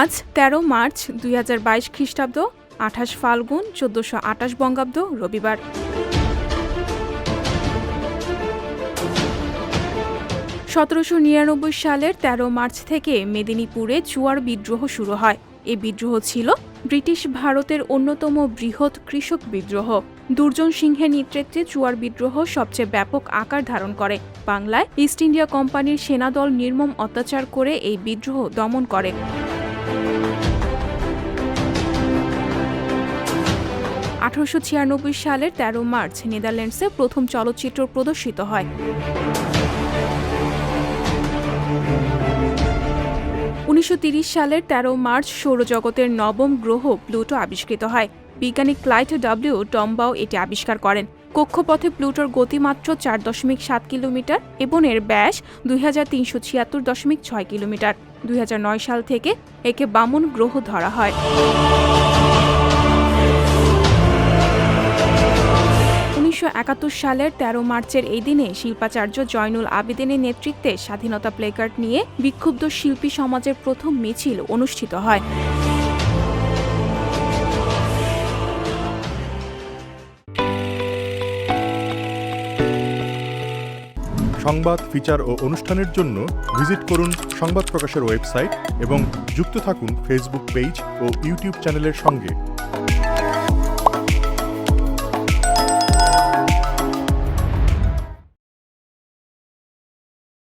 আজ ১৩ মার্চ দুই হাজার বাইশ খ্রিস্টাব্দ, আঠাশ ফাল্গুন, চোদ্দশো আঠাশ বঙ্গাব্দ, রবিবার। সতেরোশো নিরানব্বই সালের ১৩ মার্চ থেকে মেদিনীপুরে চুয়ার বিদ্রোহ শুরু হয়। এই বিদ্রোহ ছিল ব্রিটিশ ভারতের অন্যতম বৃহৎ কৃষক বিদ্রোহ। দুর্জন সিংহের নেতৃত্বে চুয়ার বিদ্রোহ সবচেয়ে ব্যাপক আকার ধারণ করে। বাংলায় ইস্ট ইন্ডিয়া কোম্পানির সেনাদল নির্মম অত্যাচার করে এই বিদ্রোহ দমন করে। আঠারোশো ছিয়ানব্বই সালের ১৩ মার্চ নেদারল্যান্ডসে প্রথম চলচ্চিত্র প্রদর্শিত হয়। উনিশশো সালের ১৩ মার্চ সৌরজগতের নবম গ্রহ প্লুটো আবিষ্কৃত হয়। বিজ্ঞানী ক্লাইট ডব্লিউ টম্বাও এটি আবিষ্কার করেন। কক্ষপথে প্লুটোর গতিমাত্র চার দশমিক সাত কিলোমিটার এবং এর ব্যাস দুই হাজার তিনশো ছিয়াত্তর দশমিক ছয় কিলোমিটার। দুই হাজার নয় সাল থেকে একে বামন গ্রহ ধরা হয়। একাত্তর সালের ১৩ মার্চের এই দিনে শিল্পাচার্য জয়নুল আবেদিনের নেতৃত্বে স্বাধীনতা প্লেকার্ড নিয়ে বিক্ষুব্ধ শিল্পী সমাজের প্রথম মিছিল অনুষ্ঠিত হয়। সংবাদ, ফিচার ও অনুষ্ঠানের জন্য ভিজিট করুন সংবাদ প্রকাশের ওয়েবসাইট এবং যুক্ত থাকুন ফেসবুক পেজ ও ইউটিউব চ্যানেলের সঙ্গে।